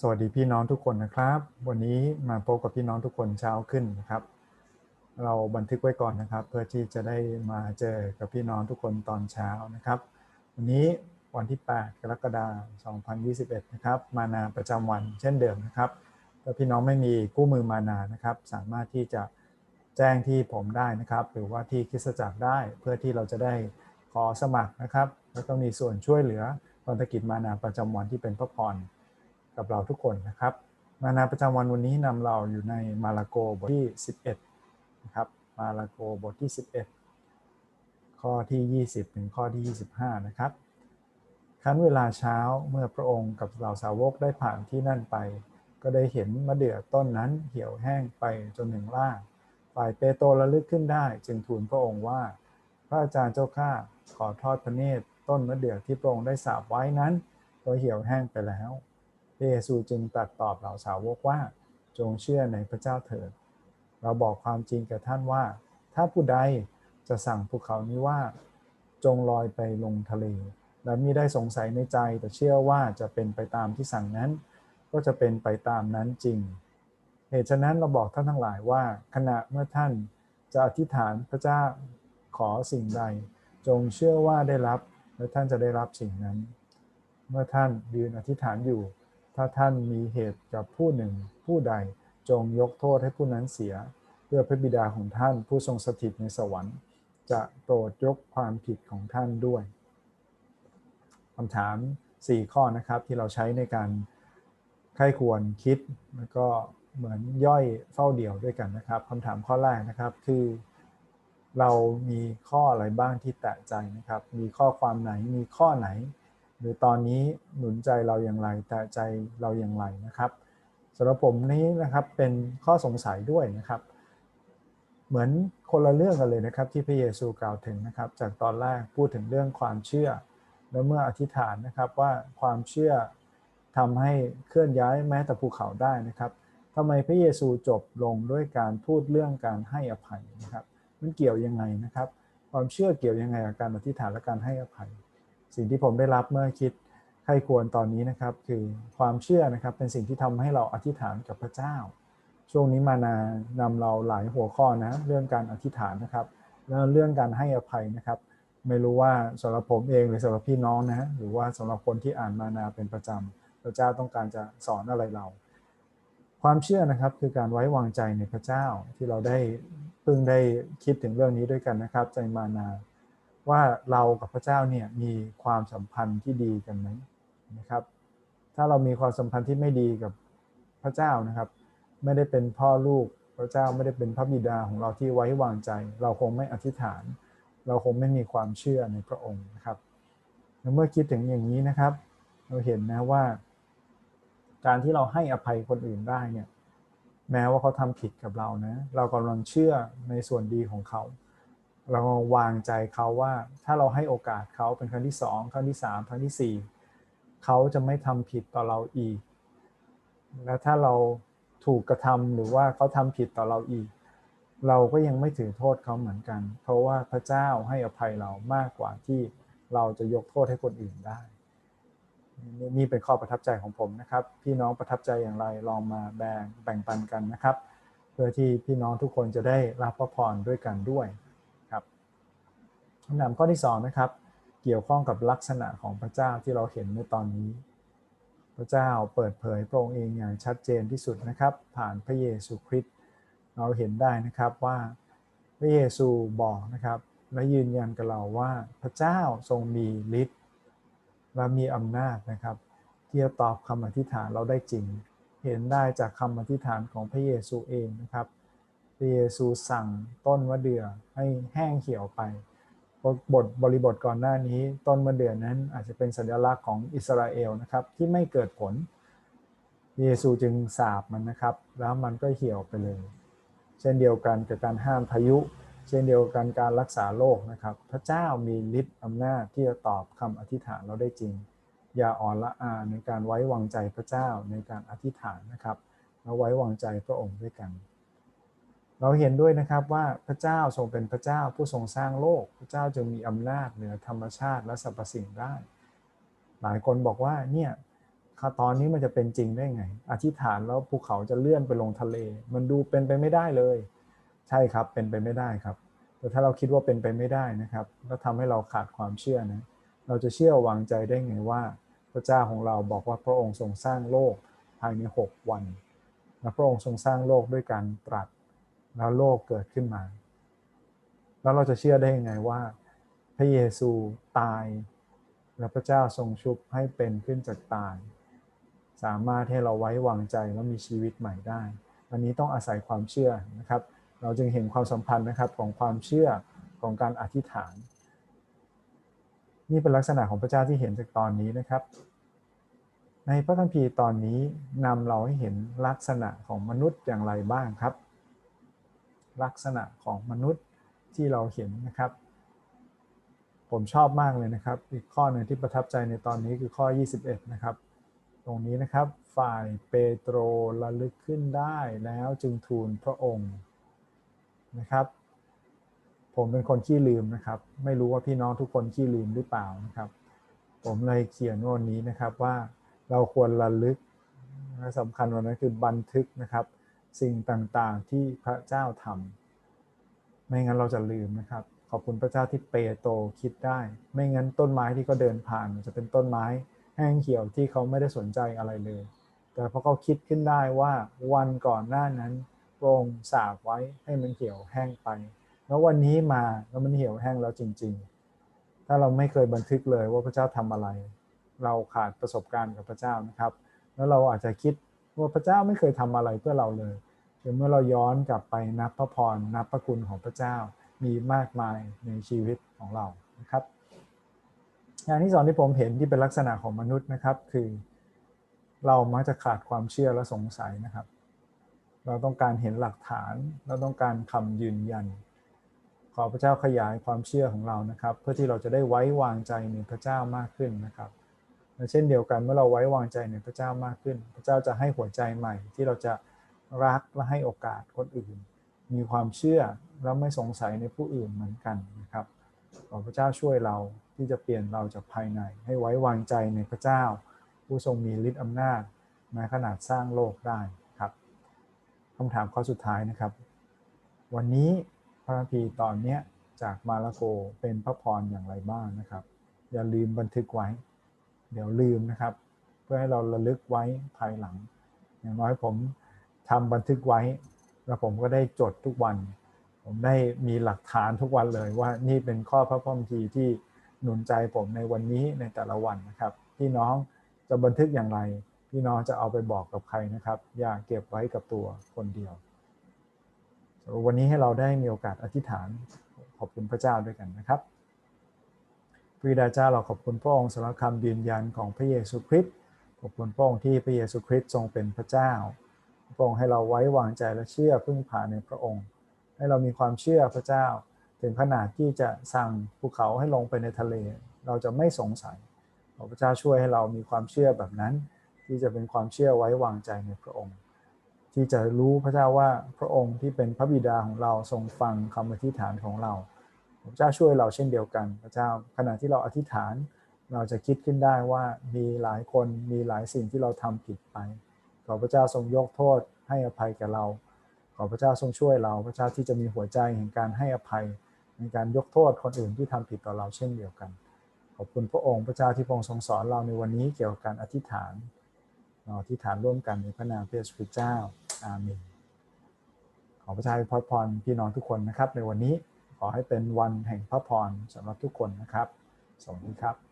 สวัสดีพี่น้องทุกคนนะครับ วันนี้มาพบกับพี่น้องทุกคนเช้าขึ้นนะครับ เราบันทึกไว้ก่อนนะครับ เพื่อที่จะได้มาเจอกับพี่น้องทุกคนตอนเช้านะครับ วันนี้วันที่ 8 กรกฎาคม 2021 นะครับ มานาประจำวันเช่นเดิมนะครับถ้าพี่น้องไม่มีกู้มือมานานะครับ สามารถที่จะแจ้งที่ผมได้นะครับ หรือว่าที่คริสจักรได้เพื่อที่เราจะได้ขอสมัครนะครับ แล้วก็มีส่วนช่วยเหลือพันธกิจมานาประจำวันที่เป็นพระพร กับเราทุกคนนะครับ มานาประจำวันวันนี้นำเราอยู่ในมาระโกบทที่ 11นะครับมาระโกบทที่ 11 ข้อที่ 20 ถึงข้อที่ 25 นะครับครั้นเวลาเช้าเมื่อพระองค์กับเหล่าสาวกได้ผ่านที่นั่นไป ก็ได้เห็นมะเดื่อต้นนั้นเหี่ยวแห้งไปจนถึงล่างฝ่ายเปโตรระลึกขึ้นได้ จึงทูลพระองค์ว่า พระอาจารย์เจ้าข้าขอทอดพระเนตรต้นมะเดื่อที่พระองค์ได้สาบไว้นั้นก็เหี่ยวแห้งไปแล้ว ระเยซูจึงตรัสตอบเหล่าสาวกว่า จงเชื่อในพระเจ้าเถิด เราบอกความจริงแก่ท่านว่า ถ้าผู้ใดจะสั่งภูเขานี้ว่า จงลอยไปลงทะเล และมิได้สงสัยในใจแต่เชื่อว่าจะเป็นไปตามที่สั่งนั้น ก็จะเป็นไปตามนั้นจริง เหตุฉะนั้นเราบอกท่านทั้งหลายว่า ขณะเมื่อท่านจะอธิษฐานพระเจ้าขอสิ่งใด จงเชื่อว่าได้รับ และท่านจะได้รับสิ่งนั้น เมื่อท่านยืนอธิษฐานอยู่ ถ้าท่านมีเหตุกับผู้หนึ่งผู้ใดจงยกโทษให้ผู้นั้นเสีย เพื่อพระบิดาของท่านผู้ทรงสถิตในสวรรค์ จะโปรดยกความผิดของท่านด้วยคำถาม 4 ข้อนะครับที่เราใช้ในการไข้ควรคิดแล้วก็เหมือนย่อยเฝ้าเดี่ยวด้วยกันนะครับคำถามข้อแรกนะครับคือ เรามีข้ออะไรบ้างที่แตะใจนะครับ มีข้อความไหนมีข้อไหน รือตอนนี้หนุนใจเราอย่างไร แตะใจเราอย่างไรนะครับสำหรับผมนี้นะครับเป็นข้อสงสัยด้วยนะครับ เหมือนคนละเรื่องกันเลยนะครับ ที่พระเยซูกล่าวถึงนะครับ จากตอนแรกพูดถึงเรื่องความเชื่อ แล้วเมื่ออธิษฐานนะครับว่าความเชื่อทำให้เคลื่อนย้ายแม้แต่ภูเขาได้นะครับทำไมพระเยซูจบลงด้วยการพูดเรื่องการให้อภัยนะครับ มันเกี่ยวยังไงนะครับ ความเชื่อเกี่ยวยังไงกับการอธิษฐานและการให้อภัย สิ่งที่ผมได้รับเมื่อคิดใครควรตอนนี้นะครับ คือความเชื่อนะครับเป็นสิ่งที่ทำให้เราอธิษฐานกับพระเจ้า ช่วงนี้มานานำเราหลายหัวข้อนะเรื่องการอธิษฐานนะครับแล้วเรื่องการให้อภัยนะครับ ไม่รู้ว่าสำหรับผมเองหรือสำหรับพี่น้องนะหรือว่าสำหรับคนที่อ่านมานาเป็นประจำพระเจ้าต้องการจะสอนอะไรเรา ความเชื่อนะครับคือการไว้วางใจในพระเจ้าที่เราได้เพิ่งได้คิดถึงเรื่องนี้ด้วยกันนะครับใจมานา ว่าเรากับพระเจ้าเนี่ยมีความสัมพันธ์ที่ดีกันไหมนะครับ ถ้าเรามีความสัมพันธ์ที่ไม่ดีกับพระเจ้านะครับ ไม่ได้เป็นพ่อลูกพระเจ้าไม่ได้เป็นพระบิดาของเราที่ไว้วางใจ เราคงไม่อธิษฐาน เราคงไม่มีความเชื่อในพระองค์นะครับเมื่อคิดถึงอย่างนี้นะครับ เราเห็นนะว่า การที่เราให้อภัยคนอื่นได้เนี่ยแม้ว่าเขาทำผิดกับเรานะ เรากำลังเชื่อในส่วนดีของเขา เราวางใจเขาว่าถ้าเราให้โอกาสเขาเป็นครั้งที่สองครั้งที่สามครั้งที่สี่เขาจะไม่ทำผิดต่อเราอีก และถ้าเราถูกกระทำหรือว่าเขาทำผิดต่อเราอีก เราก็ยังไม่ถือโทษเขาเหมือนกัน เพราะว่าพระเจ้าให้อภัยเรามากกว่าที่เราจะยกโทษให้คนอื่นได้นี่เป็นข้อประทับใจของผมนะครับ พี่น้องประทับใจอย่างไรลองมาแบ่งแบ่งปันกันนะครับ เพื่อที่พี่น้องทุกคนจะได้รับพระพรด้วยกันด้วย คำถามข้อที่2นะครับ เกี่ยวข้องกับลักษณะของพระเจ้าที่เราเห็นในตอนนี้ พระเจ้าเปิดเผยพระองค์เองอย่างชัดเจนที่สุดนะครับ ผ่านพระเยซูคริสต์เราเห็นได้นะครับว่าพระเยซูบอกนะครับ และยืนยันกับเราว่าพระเจ้าทรงมีฤทธิ์และมีอำนาจนะครับ ที่จะตอบคำอธิษฐานเราได้จริง เห็นได้จากคำอธิษฐานของพระเยซูเองนะครับพระเยซูสั่งต้นมะเดื่อให้แห้งเหี่ยวไป บทบริบทก่อนหน้านี้ ต้นมะเดื่อนั้นอาจจะเป็นสัญลักษณ์ของอิสราเอลนะครับที่ไม่เกิดผล เยซูจึงสาบมันนะครับ แล้วมันก็เหี่ยวไปเลย เช่นเดียวกันกับการห้ามพายุ เช่นเดียวกันการรักษาโรคนะครับ พระเจ้ามีฤทธิ์อำนาจที่จะตอบคำอธิษฐานเราได้จริง อย่าอ่อนละอาในการไว้วางใจพระเจ้าในการอธิษฐานนะครับแล้วไว้วางใจพระองค์ด้วยกัน เราเห็นด้วยนะครับว่าพระเจ้าทรงเป็นพระเจ้าผู้ทรงสร้างโลก พระเจ้าจึงมีอำนาจเหนือธรรมชาติและสรรพสิ่งได้ หลายคนบอกว่าเนี่ยตอนนี้มันจะเป็นจริงได้ไง อธิษฐานแล้วภูเขาจะเลื่อนไปลงทะเล มันดูเป็นไปไม่ได้เลย ใช่ครับเป็นไปไม่ได้ครับแต่ถ้าเราคิดว่าเป็นไปไม่ได้นะครับก็ทำให้เราขาดความเชื่อนะเราจะเชื่อวางใจได้ไงว่า พระเจ้าของเราบอกว่าพระองค์ทรงสร้างโลกภายใน 6 วันและพระองค์ทรงสร้างโลกด้วยการตรัส แล้วโลกเกิดขึ้นมา แล้วเราจะเชื่อได้ยังไงว่า พระเยซูตาย และพระเจ้าทรงชุบให้เป็นขึ้นจากตาย สามารถให้เราไว้วางใจแล้วมีชีวิตใหม่ได้ อันนี้ต้องอาศัยความเชื่อนะครับ เราจึงเห็นความสัมพันธ์นะครับของความเชื่อของการอธิษฐาน นี่เป็นลักษณะของพระเจ้าที่เห็นจากตอนนี้นะครับในพระคัมภีร์ตอนนี้นำเราให้เห็นลักษณะของมนุษย์อย่างไรบ้างครับ ลักษณะของมนุษย์ที่เราเห็นนะครับ ผมชอบมากเลยนะครับ อีกข้อหนึ่งที่ประทับใจในตอนนี้คือข้อ 21 นะครับ ตรงนี้นะครับฝ่ายเปโตรระลึกขึ้นได้แล้วจึงทูลพระองค์นะครับผมเป็นคนขี้ลืมนะครับ ไม่รู้ว่าพี่น้องทุกคนขี้ลืมหรือเปล่านะครับ ผมเลยเขียนวันนี้นะครับว่าเราควรระลึกและสำคัญวันนั้นคือบันทึกนะครับ สิ่งต่างๆที่พระเจ้าทำไม่งั้นเราจะลืมนะครับ ขอบคุณพระเจ้าที่เปโตคิดได้ ไม่งั้นต้นไม้ที่เขาเดินผ่านจะเป็นต้นไม้แห้งเหี่ยวที่เขาไม่ได้สนใจอะไรเลย แต่พอเขาคิดขึ้นได้ว่าวันก่อนหน้านั้นพระองค์สาบไว้ให้มันเหี่ยวแห้งไป แล้ววันนี้มาแล้วมันเหี่ยวแห้งแล้วจริง ๆ ถ้าเราไม่เคยบันทึกเลยว่าพระเจ้าทำอะไร เราขาดประสบการณ์กับพระเจ้านะครับ แล้วเราอาจจะคิด ว่าพระเจ้าไม่เคยทำอะไรเพื่อเราเลยแต่เมื่อเราย้อนกลับไปนับพระพรนับพระคุณของพระเจ้ามีมากมายในชีวิตของเรานะครับอย่างที่สองที่ผมเห็นที่เป็นลักษณะของมนุษย์นะครับ คือเรามักจะขาดความเชื่อและสงสัยนะครับ เราต้องการเห็นหลักฐาน เราต้องการคำยืนยัน ขอพระเจ้าขยายความเชื่อของเรานะครับ เพื่อที่เราจะได้ไว้วางใจในพระเจ้ามากขึ้นนะครับ และเช่นเดียวกันเมื่อเราไว้วางใจในพระเจ้ามากขึ้น พระเจ้าจะให้หัวใจใหม่ ที่เราจะรักและให้โอกาสคนอื่น มีความเชื่อและไม่สงสัยในผู้อื่นเหมือนกันนะครับขอพระเจ้าช่วยเราที่จะเปลี่ยนเราจากภายใน ให้ไว้วางใจในพระเจ้า ผู้ทรงมีฤทธิ์อำนาจแม้ขนาดสร้างโลกได้ครับคำถามข้อสุดท้ายนะครับ วันนี้พระพีตอนนี้จากมาระโกเป็นพระพรอย่างไรบ้างนะครับ อย่าลืมบันทึกไว้ เดี๋ยวลืมนะครับ เพื่อให้เราระลึกไว้ภายหลัง อย่างน้อยผมทำบันทึกไว้ แล้วผมก็ได้จดทุกวัน ผมได้มีหลักฐานทุกวันเลยว่านี่เป็นข้อพระพรมทีที่หนุนใจผมในวันนี้ในแต่ละวันนะครับพี่น้องจะบันทึกอย่างไร พี่น้องจะเอาไปบอกกับใครนะครับ อย่าเก็บไว้กับตัวคนเดียววันนี้ให้เราได้มีโอกาสอธิษฐานขอบคุณพระเจ้าด้วยกันนะครับ พระบิดาเจ้าเราขอบคุณพระองค์สำหรับคำยืนยันของพระเยซูคริสต์ขอบคุณพระองค์ที่พระเยซูคริสต์ทรงเป็นพระเจ้าพระองค์ให้เราไว้วางใจและเชื่อพึ่งพาในพระองค์ ให้เรามีความเชื่อพระเจ้า ถึงขนาดที่จะสั่งภูเขาให้ลงไปในทะเล เราจะไม่สงสัยขอพระเจ้าช่วยให้เรามีความเชื่อแบบนั้น ที่จะเป็นความเชื่อไว้วางใจในพระองค์ ที่จะรู้พระเจ้าว่าพระองค์ที่เป็นพระบิดาของเราทรงฟังคำอธิษฐานของเรา พระเจ้าช่วยเราเช่นเดียวกัน พระเจ้าขณะที่เราอธิษฐาน เราจะคิดขึ้นได้ว่ามีหลายคนมีหลายสิ่งที่เราทำผิดไป ขอพระเจ้าทรงยกโทษให้อภัยแก่เรา ขอพระเจ้าทรงช่วยเรา พระเจ้าที่จะมีหัวใจแห่งการให้อภัยในการยกโทษคนอื่นที่ทำผิดต่อเราเช่นเดียวกัน ขอบคุณพระองค์พระเจ้าที่พระองค์ทรงสอนเราในวันนี้เกี่ยวกับการอธิษฐานเราอธิษฐานร่วมกันในพระนามพระเยซูคริสต์เจ้า อาเมน ขอพระเจ้าพรพรพี่น้องทุกคนนะครับในวันนี้ ขอให้เป็นวันแห่งพระพรสำหรับทุกคนนะครับ สวัสดีครับ